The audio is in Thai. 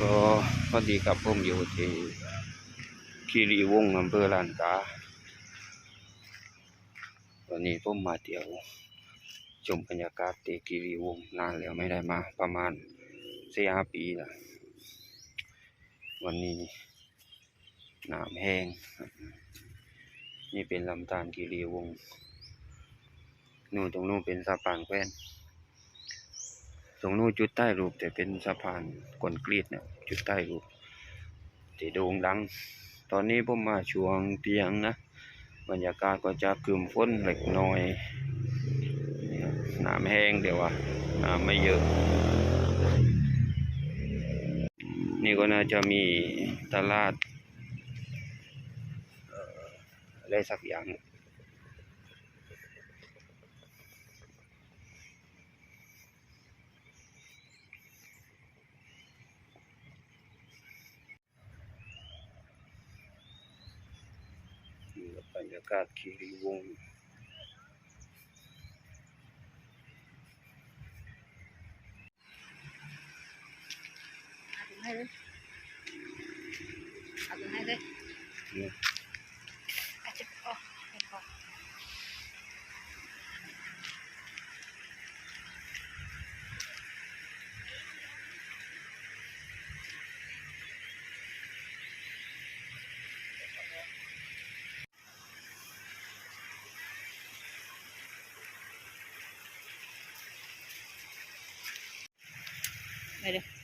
ก็พอดีกับผมอยู่ที่คีรีวงศ์อำเภอลานกา วันนี้ผมมาเที่ยว ชมบรรยากาศที่คีรีวงนานแล้วไม่ได้มาประมาณสี่ห้าปีล้ววันนี้น้ำแห้ง นี่เป็นลำธารคีรีวงนู่นตรงนู้นเป็นสะพานแคว้นตรงนู้นจุดใต้รูป แต่เป็นสะพานคอนกรีตเนี่ยจุดใต้รูปที่โด่งดัง ตอนนี้ผมมาช่วงเที่ยงนะ บรรยากาศก็จะครึมฝนเล็กน้อยน้ำแห้งเดี๋ยวว่าน้ำไม่เยอะ นี่ก็น่าจะมีตลาดเอ่ออะไรสักอย่าง นี่ก็ บรรยากาศคีรีวงศ์เอาถุงให้เลยเอาถุงให้เลย นี่ อาจจะอ๋อเห็นก่อน ไปเลย